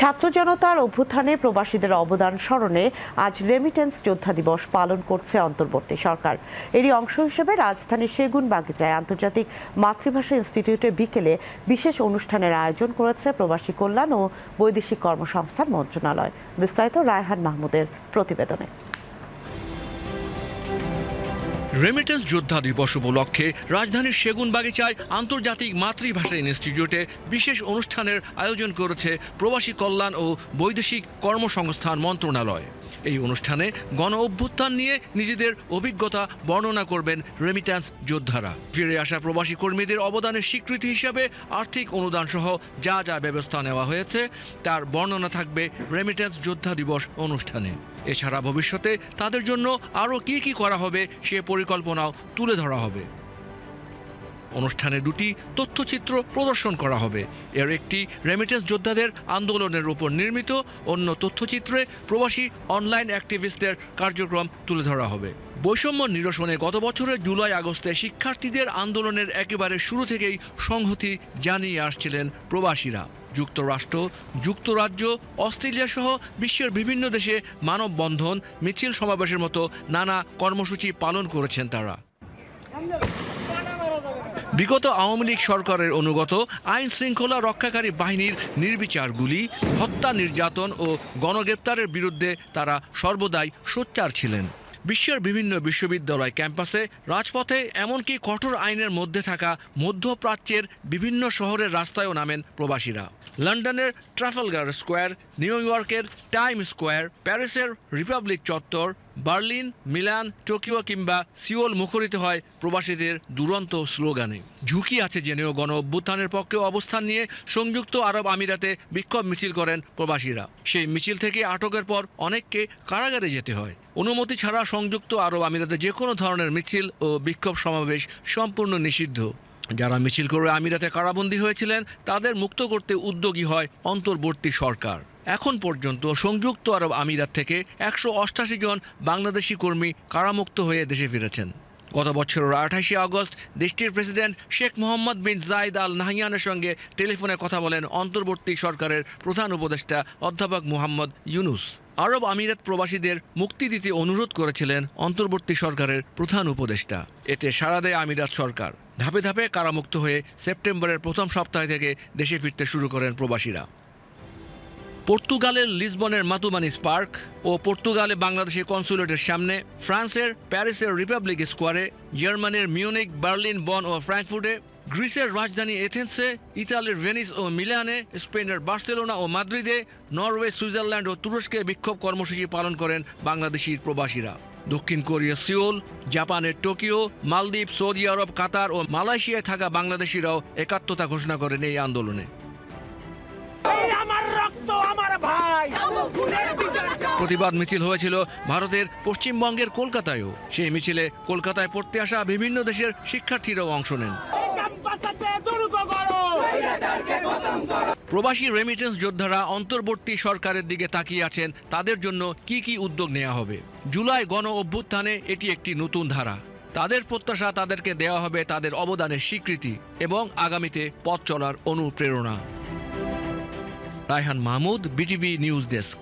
ছাত্র জনতার অভ্যুত্থানে প্রবাসীদের অবদান স্মরণে আজ রেমিটেন্স যোদ্ধা দিবস পালন করছে অন্তর্বর্তী সরকার। এরই অংশ হিসেবে রাজধানীর সেগুন বাগিচায় আন্তর্জাতিক মাতৃভাষা ইনস্টিটিউটে বিকেলে বিশেষ অনুষ্ঠানের আয়োজন করেছে প্রবাসী কল্যাণ ও বৈদেশিক কর্মসংস্থান মন্ত্রণালয়। বিস্তারিত রায়হান মাহমুদের প্রতিবেদনে। রেমিটেন্স যোদ্ধা দিবস উপলক্ষে রাজধানীর সেগুন বাগিচায় আন্তর্জাতিক মাতৃভাষা ইনস্টিটিউটে বিশেষ অনুষ্ঠানের আয়োজন করেছে প্রবাসী কল্যাণ ও বৈদেশিক কর্মসংস্থান মন্ত্রণালয়। এই অনুষ্ঠানে গণ অভ্যুত্থান নিয়ে নিজেদের অভিজ্ঞতা বর্ণনা করবেন রেমিট্যান্স যোদ্ধারা। ফিরে আসা প্রবাসী কর্মীদের অবদানের স্বীকৃতি হিসাবে আর্থিক অনুদান সহ যা যা ব্যবস্থা নেওয়া হয়েছে, তার বর্ণনা থাকবে রেমিট্যান্স যোদ্ধা দিবস অনুষ্ঠানে। এছাড়া ভবিষ্যতে তাদের জন্য আরও কী কী করা হবে সে পরিকল্পনাও তুলে ধরা হবে। অনুষ্ঠানে দুটি তথ্যচিত্র প্রদর্শন করা হবে। এর একটি রেমিটেন্স যোদ্ধাদের আন্দোলনের উপর নির্মিত, অন্য তথ্যচিত্রে প্রবাসী অনলাইন অ্যাক্টিভিস্টদের কার্যক্রম তুলে ধরা হবে। বৈষম্য নিরসনে গত বছরের জুলাই আগস্টে শিক্ষার্থীদের আন্দোলনের একেবারে শুরু থেকেই সংহতি জানিয়ে আসছিলেন প্রবাসীরা। যুক্তরাষ্ট্র, যুক্তরাজ্য, অস্ট্রেলিয়া সহ বিশ্বের বিভিন্ন দেশে মানববন্ধন, মিছিল সমাবেশের মতো নানা কর্মসূচি পালন করেছেন তারা। বিগত আওয়ামী লীগ সরকারের অনুগত আইন শৃঙ্খলা রক্ষাকারী বাহিনীর নির্বিচার গুলি হত্যা নির্যাতন ও গণগ্রেপ্তারের বিরুদ্ধে তারা সর্বদাই সোচ্চার ছিলেন। বিশ্বের বিভিন্ন বিশ্ববিদ্যালয় ক্যাম্পাসে, রাজপথে, এমনকি কঠোর আইনের মধ্যে থাকা মধ্যপ্রাচ্যের বিভিন্ন শহরের রাস্তায়ও নামেন প্রবাসীরা। লন্ডনের ট্রাফালগার স্কোয়ার, নিউ ইয়র্কের টাইম স্কোয়ার, প্যারিসের রিপাবলিক চত্বর বার্লিন, মিলান, টোকিও কিংবা সিওল মুখরিত হয় প্রবাসীদের দুরন্ত স্লোগানে। ঝুঁকি আছে জেনেও গণ অভ্যুত্থানের পক্ষে অবস্থান নিয়ে সংযুক্ত আরব আমিরাতে বিক্ষোভ মিছিল করেন প্রবাসীরা। সেই মিছিল থেকে আটকের পর অনেককে কারাগারে যেতে হয়। অনুমতি ছাড়া সংযুক্ত আরব আমিরাতে যে কোনো ধরনের মিছিল ও বিক্ষোভ সমাবেশ সম্পূর্ণ নিষিদ্ধ। যারা মিছিল করে আমিরাতে কারাবন্দী হয়েছিলেন, তাদের মুক্ত করতে উদ্যোগী হয় অন্তর্বর্তী সরকার। এখন পর্যন্ত সংযুক্ত আরব আমিরাত থেকে একশো অষ্টাশি জন বাংলাদেশি কর্মী কারামুক্ত হয়ে দেশে ফিরেছেন। গত বছরের আঠাশে আগস্ট দেশটির president Sheikh Mohammed bin Zayed Al নাহিয়ানের সঙ্গে টেলিফোনে কথা বলেন অন্তর্বর্তী সরকারের প্রধান উপদেষ্টা অধ্যাপক মোহাম্মদ ইউনুস। আরব আমিরাত প্রবাসীদের মুক্তি দিতে অনুরোধ করেছিলেন অন্তর্বর্তী সরকারের প্রধান উপদেষ্টা। এতে সাড়া দেয় আমিরাত সরকার। ধাপে ধাপে কারামুক্ত হয়ে সেপ্টেম্বরের প্রথম সপ্তাহ থেকে দেশে ফিরতে শুরু করেন প্রবাসীরা। পর্তুগালের লিসবনের মাতুমানিস পার্ক ও পর্তুগালে বাংলাদেশের কনসুলেটের সামনে, ফ্রান্সের প্যারিসের রিপাবলিক স্কোয়ারে জার্মানির মিউনিক বার্লিন, বন ও ফ্র্যাঙ্কফুর্টে গ্রিসের রাজধানী এথেন্সে, ইতালির ভেনিস ও মিলানে, স্পেনের বার্সেলোনা ও মাদ্রিদে, নরওয়ে, সুইজারল্যান্ড ও তুরস্কে বিক্ষোভ কর্মসূচি পালন করেন বাংলাদেশি প্রবাসীরা। দক্ষিণ কোরিয়া, সিওল জাপানের টোকিও, মালদ্বীপ, সৌদি আরব, কাতার ও মালয়েশিয়ায় থাকা বাংলাদেশিরাও একাত্মতা ঘোষণা করেন এই আন্দোলনে। প্রতিবাদ মিছিল হয়েছিল ভারতের পশ্চিমবঙ্গের কলকাতায়ও। সেই মিছিলে কলকাতায় পড়তে আসা বিভিন্ন দেশের শিক্ষার্থীরাও অংশ নেন। প্রবাসী রেমিটেন্স যোদ্ধারা অন্তর্বর্তী সরকারের দিকে তাকিয়ে আছেন, তাদের জন্য কি কি উদ্যোগ নেওয়া হবে? জুলাই গণ অভ্যুত্থানে এটি একটি নতুন ধারা। তাদের প্রত্যাশা তাদেরকে দেওয়া হবে তাদের অবদানের স্বীকৃতি এবং আগামীতে পথ চলার অনুপ্রেরণা। Raihan Mahmud BTV news desk.